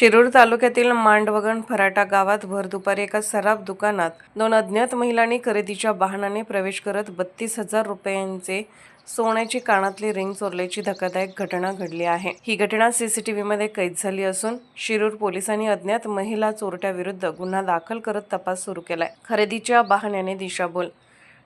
शिरूर तालुक्यातील मांडवगण फराटा गावात भर दुपारी एका सराफ दुकानात दोन अज्ञात महिलांनी खरेदीच्या वाहनाने प्रवेश करत बत्तीस हजार रुपयांचे सोन्याची कानातली रिंग चोरल्याची धक्कादायक घटना घडली आहे. ही घटना सीसीटीव्ही मध्ये कैद झाली असून शिरूर पोलिसांनी अज्ञात महिला चोरट्याविरुद्ध गुन्हा दाखल करत तपास सुरू केलाय. खरेदीच्या बहाण्याने दिशाभूल.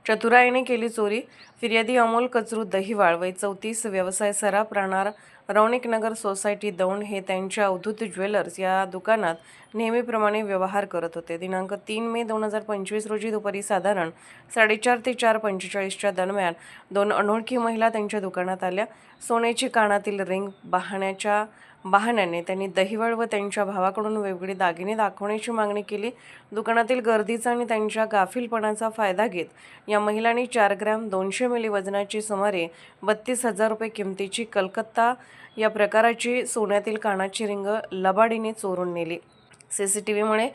चतुराईने केली चोरी. फिर्यादी अमोल कचरू दहिवाळ वय चौतीस व्यवसाय सराफ राहणार रौनिक नगर सोसायटी दौंड हे त्यांच्या अवधूत ज्वेलर्स या दुकानात नेहमीप्रमाणे व्यवहार करत होते. दिनांक तीन मे दोन हजार पंचवीस रोजी दुपारी साधारण साडेचार ते चार पंचेचाळीसच्या दरम्यान दोन अनोळखी महिला त्यांच्या दुकानात आल्या. सोन्याची कानातील रिंग बहाण्याच्या बहाण्याने त्यांनी दहिवळ व त्यांच्या भावाकडून वेगवेगळे दागिने दाखवण्याची मागणी केली. दुकानातील गर्दीचा आणि त्यांच्या गाफीलपणाचा फायदा घेत या महिलांनी चार ग्रॅम दोनशे मिली वजनाची सुमारे बत्तीस हजार रुपये किमतीची कलकत्ता या प्रकाराची सोन्यातील कानाची रिंग लबाडीने चोरून नेली. सी सी टी व्हीमुळे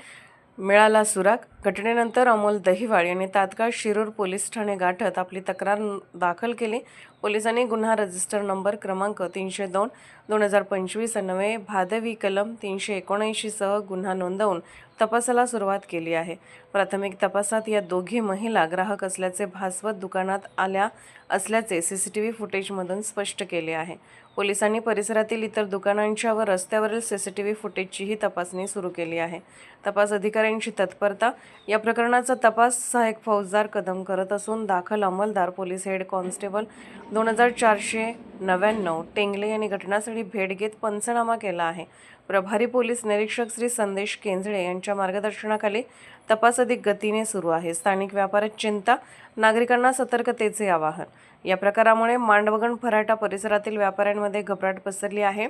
मिळाला सुराग. घटनेनंतर अमोल दहिवाळ यांनी तात्काळ शिरूर पोलीस ठाणे गाठत आपली तक्रार दाखल केली. पोलिसांनी गुन्हा रजिस्टर नंबर क्रमांक तीनशे दोन दोन हजार पंचवीस नवे भादवी कलम तीनशे एकोणऐंशीसह गुन्हा नोंदवून तपासाला सुरुवात केली आहे. प्राथमिक तपासात या दोघी महिला ग्राहक असल्याचे भासवत दुकानात आल्या असल्याचे सी सी टी व्ही फुटेजमधून स्पष्ट केले आहे. पोलिसांनी परिसरातील इतर दुकानांच्या व रस्त्यावरील सी सी टी व्ही फुटेजचीही तपासणी सुरू केली आहे. तपास अधिकाऱ्यांची तत्परता या प्रकरणाचा तपास सहाय्यक फौजदार कदम करत असून दाखल अंमलदार पोलीस हेड कॉन्स्टेबल दोन हजार चारशे नव्याण्णव टेंगले यांनी घटनास्थळी भेट घेत पंचनामा केला आहे. प्रभारी पोलीस निरीक्षक श्री संदेश केंजळे यांच्या मार्गदर्शनाखाली तपास अधिक गतीने सुरू आहे. स्थानिक व्यापारात चिंता नागरिकांना सतर्कतेचे आवाहन. या प्रकारामुळे मांडवगण फराटा परिसरातील व्यापाऱ्यांमध्ये घबराट पसरली आहे.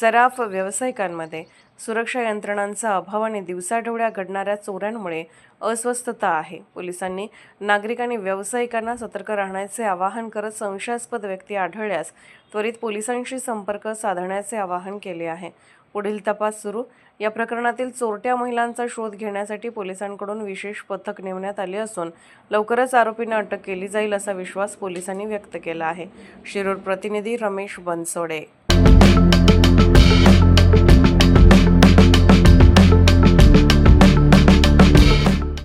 सराफ व्यावसायिकांमध्ये सुरक्षा यंत्रणांचा अभाव आणि दिवसाढवळ्या घडणाऱ्या चोऱ्यांमुळे अस्वस्थता आहे. पोलिसांनी नागरिक आणि व्यावसायिकांना सतर्क राहण्याचे आवाहन करत संशयास्पद व्यक्ती आढळल्यास त्वरित पोलिसांशी संपर्क साधण्याचे आवाहन केले आहे. पुढील तपास सुरू. या प्रकरणातील चोरट्या महिलांचा शोध घेण्यासाठी पोलिसांकडून विशेष पथक नेमण्यात आले असून लवकरच आरोपींना अटक केली जाईल असा विश्वास पोलिसांनी व्यक्त केला आहे. शिरूर प्रतिनिधी रमेश बनसोडे.